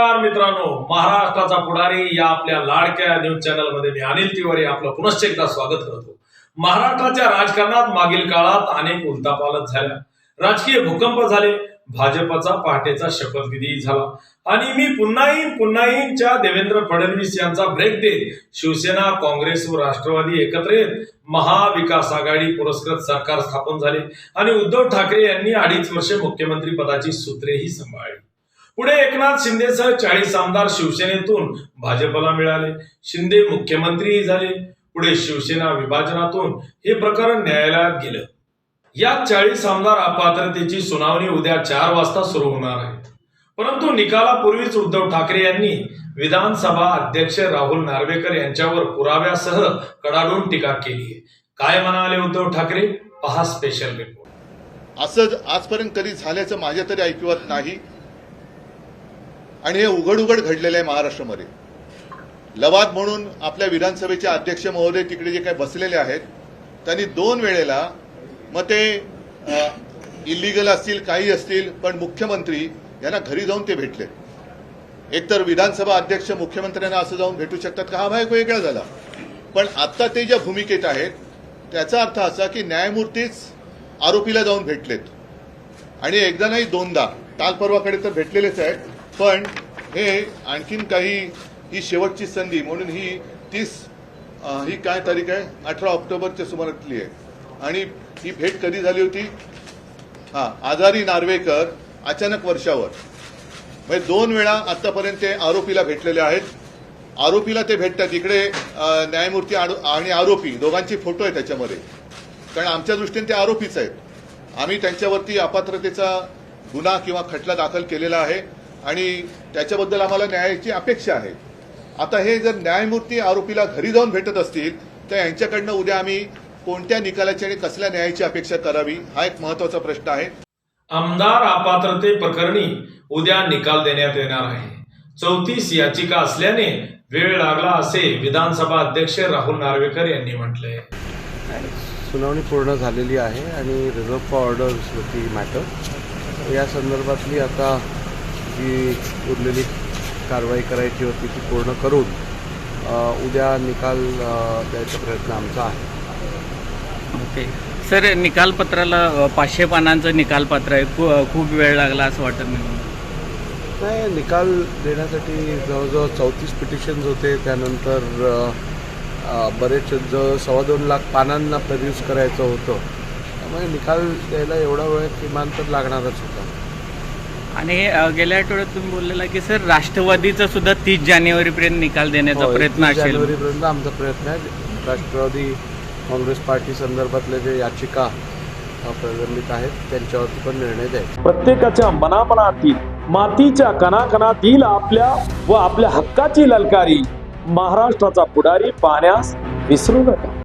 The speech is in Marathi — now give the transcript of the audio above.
नमस्कार मित्रांनो. महाराष्ट्राचा पुढारी या आपल्या लाडक्या न्यूज चॅनलमध्ये मी अनिल तिवारी आपलं पुनश्च एकदा स्वागत करतो. महाराष्ट्राच्या राजकारणात मागील काळात अनेक उलतापालत झाल्या. राजकीय भूकंप झाले भाजपचा पहाटेचा शपथविधी झाला. आणि मी पुन्हाही पुन्हाहीच्या देवेंद्र फडणवीस यांचा ब्रेक देत शिवसेना काँग्रेस व राष्ट्रवादी एकत्र येत महाविकास आघाडी पुरस्कृत सरकार स्थापन झाले. आणि उद्धव ठाकरे यांनी अडीच वर्षे मुख्यमंत्री पदाची सूत्रेही सांभाळली. पुढे एकनाथ शिंदेसह चाळीस आमदार शिवसेनेतून भाजपला मिळाले. शिंदे मुख्यमंत्रीही झाले. पुढे शिवसेना विभाजनातून हे प्रकरण न्यायालयात गेलं. या चाळीस आमदार अपात्रतेची सुनावणी उद्या चार वाजता सुरू होणार आहे. परंतु निकालापूर्वीच उद्धव ठाकरे यांनी विधानसभा अध्यक्ष राहुल नार्वेकर यांच्यावर पुराव्यासह कडाडून टीका केली आहे. काय म्हणाले उद्धव ठाकरे? पहा स्पेशल रिपोर्ट असं आजपर्यंत कधी झाल्याचं माझ्या तरी ऐकवत नाही. आणि हे उघड उघड घडलेलं आहे महाराष्ट्रामध्ये. लवाद म्हणून आपल्या विधानसभेचे अध्यक्ष महोदय तिकडे जे काही बसलेले आहेत त्यांनी दोन वेळेला मग ते इलिगल असतील काही असतील पण मुख्यमंत्री यांना घरी जाऊन ते भेटले. एकतर विधानसभा अध्यक्ष मुख्यमंत्र्यांना असं जाऊन भेटू शकतात का? हा भाग वेगळा झाला. पण आता ते ज्या भूमिकेत आहेत त्याचा अर्थ असा की न्यायमूर्तीच आरोपीला जाऊन भेटलेत. आणि एकदा नाही दोनदा. काल परवाकडे तर भेटलेलेच आहेत. पण हे आणखीन काही ही शेवटची संधी म्हणून ही तीस ही काय तारीख आहे? अठरा ऑक्टोबरच्या सुमारातली आहे. आणि ही भेट कधी झाली होती? हा आजारी नार्वेकर अचानक वर्षावर. म्हणजे दोन वेळा आतापर्यंत ते आरोपीला भेटलेले आहेत. आरोपीला ते भेटतात. इकडे न्यायमूर्ती आणि आरोपी दोघांचे फोटो आहे त्याच्यामध्ये. कारण आमच्या दृष्टीने ते आरोपीच आहेत. आम्ही त्यांच्यावरती अपात्रतेचा गुन्हा किंवा खटला दाखल केलेला आहे. आणि त्याच्याबद्दल आम्हाला न्यायाची अपेक्षा आहे. आता हे जर न्यायमूर्ती आरोपीला घरी जाऊन भेटत असतील तर यांच्याकडनं उद्या आम्ही कोणत्या निकालाची आणि कसल्या न्यायाची अपेक्षा करावी हा एक महत्त्वाचा प्रश्न आहे. आमदार अपात्रते प्रकरणी उद्या निकाल देण्यात येणार आहे. चौतीस याचिका असल्याने वेळ लागला असे विधानसभा अध्यक्ष राहुल नार्वेकर यांनी म्हटलंय सुनावणी पूर्ण झालेली आहे आणि रिझर्व ऑर्डर्स होती मॅटर या संदर्भातली आता जी उरलेली कारवाई करायची होती ती पूर्ण करून उद्या निकाल द्यायचा प्रयत्न आमचा आहे. ओके. सर निकालपत्राला पाचशे पानांचं निकालपत्र आहे. खू खूप वेळ लागला असं वाटत नाही नाही निकाल देण्यासाठी जवळजवळ चौतीस पिटिशन्स होते. त्यानंतर बरेच जवळ सव्वा दोन लाख पानांना प्रोड्यूस करायचं होतं. त्यामुळे निकाल द्यायला एवढा वेळ किमान तर लागणारच होता. आणि गेल्या आठवड्यात तुम्ही बोललेला की सर राष्ट्रवादीचा सुद्धा तीस जानेवारीपर्यंत निकाल देण्याचा हो, प्रयत्न 31 असेल. जानेवारीपर्यंत आमचा प्रयत्न आहे. राष्ट्रवादी काँग्रेस पार्टी संदर्भातल्या ज्या याचिका अ, प्रलंबित आहेत त्यांच्यावरती पण निर्णय द्यायचा प्रत्येकाच्या मनामनातील मातीच्या कणाकणातील आपल्या व आपल्या हक्काची ललकारी महाराष्ट्राचा पुढारी पाहण्यास विसरू नका.